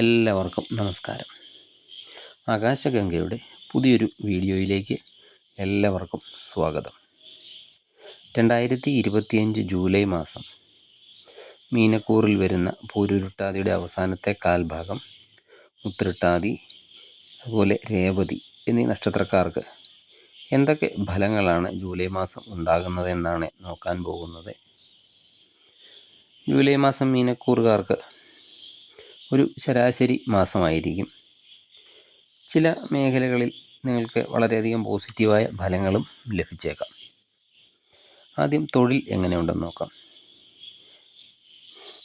എല്ലാവർക്കും നമസ്കാരം. ആകാശഗംഗയുടെ പുതിയൊരു വീഡിയോയിലേക്ക് എല്ലാവർക്കും സ്വാഗതം. രണ്ടായിരത്തി ഇരുപത്തിയഞ്ച് ജൂലൈ മാസം മീനക്കൂറിൽ വരുന്ന പൂരുരുട്ടാതിയുടെ അവസാനത്തെ കാൽഭാഗം ഉത്രട്ടാതി അതുപോലെ രേവതി എന്നീ നക്ഷത്രക്കാർക്ക് എന്തൊക്കെ ഫലങ്ങളാണ് ജൂലൈ മാസം ഉണ്ടാകുന്നതെന്നാണ് നോക്കാൻ പോകുന്നത്? ജൂലൈ മാസം മീനക്കൂറുകാർക്ക് ഒരു ശരാശരി മാസമായിരിക്കും. ചില മേഖലകളിൽ നിങ്ങൾക്ക് വളരെയധികം പോസിറ്റീവായ ഫലങ്ങളും ലഭിച്ചേക്കാം. ആദ്യം തൊഴിൽ എങ്ങനെയുണ്ടെന്ന് നോക്കാം.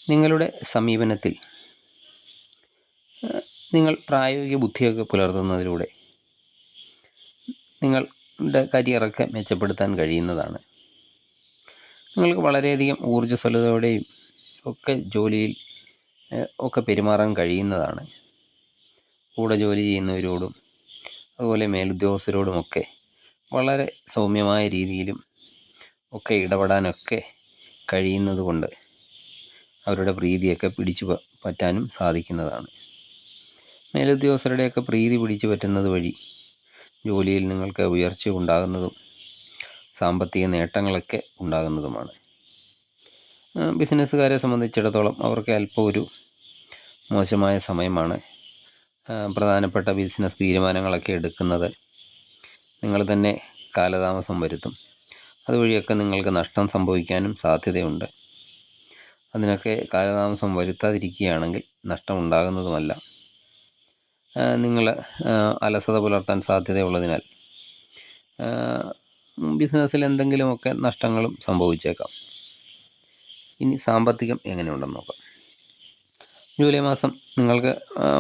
നിങ്ങളുടെ സമീപനത്തിൽ നിങ്ങൾ പ്രായോഗിക ബുദ്ധിയൊക്കെ പുലർത്തുന്നതിലൂടെ നിങ്ങളുടെ കരിയറൊക്കെ മെച്ചപ്പെടുത്താൻ കഴിയുന്നതാണ്. നിങ്ങൾക്ക് വളരെയധികം ഊർജസ്വലതയോടെയും ഒക്കെ ജോലിയിൽ ഒക്കെ പെരുമാറാൻ കഴിയുന്നതാണ്. കൂടെ ജോലി ചെയ്യുന്നവരോടും അതുപോലെ മേലുദ്യോഗസ്ഥരോടുമൊക്കെ വളരെ സൗമ്യമായ രീതിയിലും ഒക്കെ ഇടപെടാനൊക്കെ കഴിയുന്നതുകൊണ്ട് അവരുടെ പ്രീതിയൊക്കെ പിടിച്ചു പറ്റാനും സാധിക്കുന്നതാണ്. മേലുദ്യോഗസ്ഥരുടെയൊക്കെ പ്രീതി പിടിച്ചു പറ്റുന്നത് വഴി ജോലിയിൽ നിങ്ങൾക്ക് ഉയർച്ച ഉണ്ടാകുന്നതും സാമ്പത്തിക നേട്ടങ്ങളൊക്കെ ഉണ്ടാകുന്നതുമാണ്. ബിസിനസ്സുകാരെ സംബന്ധിച്ചിടത്തോളം അവർക്ക് അല്പം ഒരു മോശമായ സമയമാണ്. പ്രധാനപ്പെട്ട ബിസിനസ് തീരുമാനങ്ങളൊക്കെ എടുക്കുന്നത് നിങ്ങൾ തന്നെ കാലതാമസം വരുത്തും. അതുവഴിയൊക്കെ നിങ്ങൾക്ക് നഷ്ടം സംഭവിക്കാനും സാധ്യതയുണ്ട്. അതിനൊക്കെ കാലതാമസം വരുത്താതിരിക്കുകയാണെങ്കിൽ നഷ്ടം ഉണ്ടാകുന്നതുമല്ല. നിങ്ങൾ അലസത പുലർത്താൻ സാധ്യതയുള്ളതിനാൽ ബിസിനസ്സിൽ എന്തെങ്കിലുമൊക്കെ നഷ്ടങ്ങളും സംഭവിച്ചേക്കാം. ഇനി സാമ്പത്തികം എങ്ങനെയുണ്ടെന്ന് നോക്കാം. ജൂലൈ മാസം നിങ്ങൾക്ക്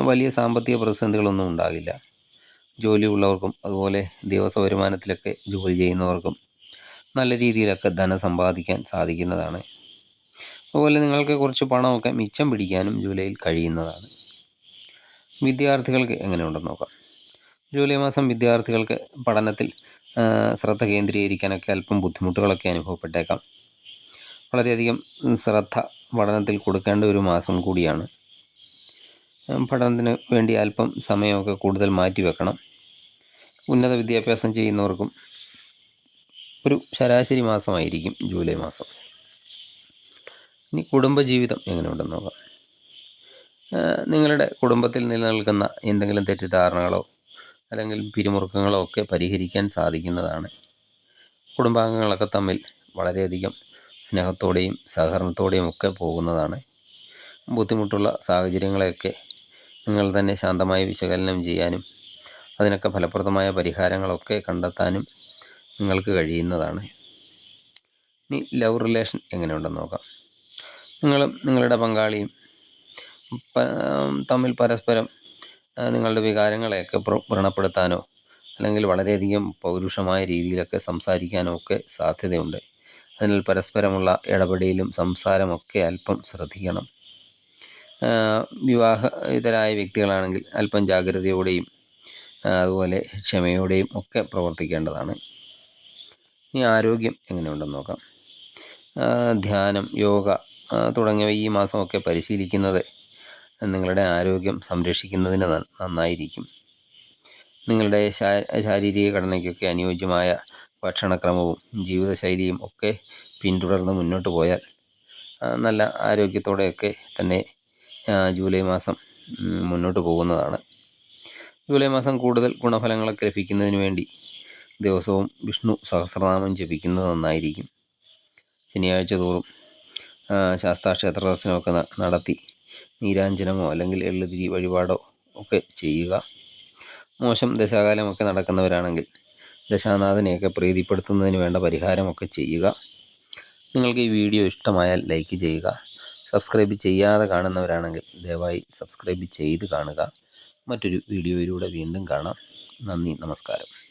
വലിയ സാമ്പത്തിക പ്രതിസന്ധികളൊന്നും ഉണ്ടാകില്ല. ജോലിയുള്ളവർക്കും അതുപോലെ ദിവസ വരുമാനത്തിലൊക്കെ ജോലി ചെയ്യുന്നവർക്കും നല്ല രീതിയിലൊക്കെ ധനം സമ്പാദിക്കാൻ സാധിക്കുന്നതാണ്. അതുപോലെ നിങ്ങൾക്ക് കുറച്ച് പണമൊക്കെ മിച്ചം പിടിക്കാനും ജൂലൈയിൽ കഴിയുന്നതാണ്. വിദ്യാർത്ഥികൾക്ക് എങ്ങനെയുണ്ടെന്ന് നോക്കാം. ജൂലൈ മാസം വിദ്യാർത്ഥികൾക്ക് പഠനത്തിൽ ശ്രദ്ധ കേന്ദ്രീകരിക്കാനൊക്കെ അല്പം ബുദ്ധിമുട്ടുകളൊക്കെ അനുഭവപ്പെട്ടേക്കാം. വളരെയധികം ശ്രദ്ധ പഠനത്തിൽ കൊടുക്കേണ്ട ഒരു മാസം കൂടിയാണ്. പഠനത്തിന് വേണ്ടി അല്പം സമയമൊക്കെ കൂടുതൽ മാറ്റി വെക്കണം. ഉന്നത വിദ്യാഭ്യാസം ചെയ്യുന്നവർക്കും ഒരു ശരാശരി മാസമായിരിക്കും ജൂലൈ മാസം. ഇനി കുടുംബജീവിതം എങ്ങനെയുണ്ടെന്ന് നോക്കാം. നിങ്ങളുടെ കുടുംബത്തിൽ നിലനിൽക്കുന്ന എന്തെങ്കിലും തെറ്റിദ്ധാരണകളോ അല്ലെങ്കിൽ പിരിമുറുക്കങ്ങളോ ഒക്കെ പരിഹരിക്കാൻ സാധിക്കുന്നതാണ്. കുടുംബാംഗങ്ങളൊക്കെ തമ്മിൽ വളരെയധികം സ്നേഹത്തോടെയും സഹകരണത്തോടെയും ഒക്കെ പോകുന്നതാണ്. ബുദ്ധിമുട്ടുള്ള സാഹചര്യങ്ങളെയൊക്കെ നിങ്ങൾ തന്നെ ശാന്തമായി വിശകലനം ചെയ്യാനും അതിനൊക്കെ ഫലപ്രദമായ പരിഹാരങ്ങളൊക്കെ കണ്ടെത്താനും നിങ്ങൾക്ക് കഴിയുന്നതാണ്. ഇനി ലവ് റിലേഷൻ എങ്ങനെയുണ്ടെന്ന് നോക്കാം. നിങ്ങളും നിങ്ങളുടെ പങ്കാളിയും തമ്മിൽ പരസ്പരം നിങ്ങളുടെ വികാരങ്ങളെയൊക്കെ വ്രണപ്പെടുത്താനോ അല്ലെങ്കിൽ വളരെയധികം പൗരുഷമായ രീതിയിലൊക്കെ സംസാരിക്കാനോ ഒക്കെ സാധ്യതയുണ്ട്. അതിനാൽ പരസ്പരമുള്ള ഇടപെടലും സംസാരമൊക്കെ അല്പം ശ്രദ്ധിക്കണം. വിവാഹിതരായ വ്യക്തികളാണെങ്കിൽ അല്പം ജാഗ്രതയോടെയും അതുപോലെ ക്ഷമയോടെയും ഒക്കെ പ്രവർത്തിക്കേണ്ടതാണ്. ഇനി ആരോഗ്യം എങ്ങനെയുണ്ടെന്ന് നോക്കാം. ധ്യാനം യോഗ തുടങ്ങിയവ ഈ മാസമൊക്കെ പരിശീലിക്കുന്നത് നിങ്ങളുടെ ആരോഗ്യം സംരക്ഷിക്കുന്നതിന് നന്നായിരിക്കും. നിങ്ങളുടെ ശാരീരിക ഘടനയ്ക്കൊക്കെ അനുയോജ്യമായ ഭക്ഷണക്രമവും ജീവിതശൈലിയും ഒക്കെ പിന്തുടർന്ന് മുന്നോട്ട് പോയാൽ നല്ല ആരോഗ്യത്തോടെയൊക്കെ തന്നെ ജൂലൈ മാസം മുന്നോട്ട് പോകുന്നതാണ്. ജൂലൈ മാസം കൂടുതൽ ഗുണഫലങ്ങളൊക്കെ ലഭിക്കുന്നതിന് വേണ്ടി ദിവസവും വിഷ്ണു സഹസ്രനാമം ജപിക്കുന്നത് നന്നായിരിക്കും. ശനിയാഴ്ച തോറും ശാസ്താക്ഷേത്ര ദർശനമൊക്കെ നടത്തി നീരാഞ്ജനമോ അല്ലെങ്കിൽ എള്ളുതിരി വഴിപാടോ ഒക്കെ ചെയ്യുക. മോശം ദശാകാലമൊക്കെ നടക്കുന്നവരാണെങ്കിൽ ദശാനാഥനെയൊക്കെ പ്രീതിപ്പെടുത്തുന്നതിന് വേണ്ട പരിഹാരമൊക്കെ ചെയ്യുക. നിങ്ങൾക്ക് ഈ വീഡിയോ ഇഷ്ടമായാൽ ലൈക്ക് ചെയ്യുക. സബ്സ്ക്രൈബ് ചെയ്യാതെ കാണുന്നവരാണെങ്കിൽ ദയവായി സബ്സ്ക്രൈബ് ചെയ്ത് കാണുക. മറ്റൊരു വീഡിയോയിലൂടെ വീണ്ടും കാണാം. നന്ദി നമസ്കാരം.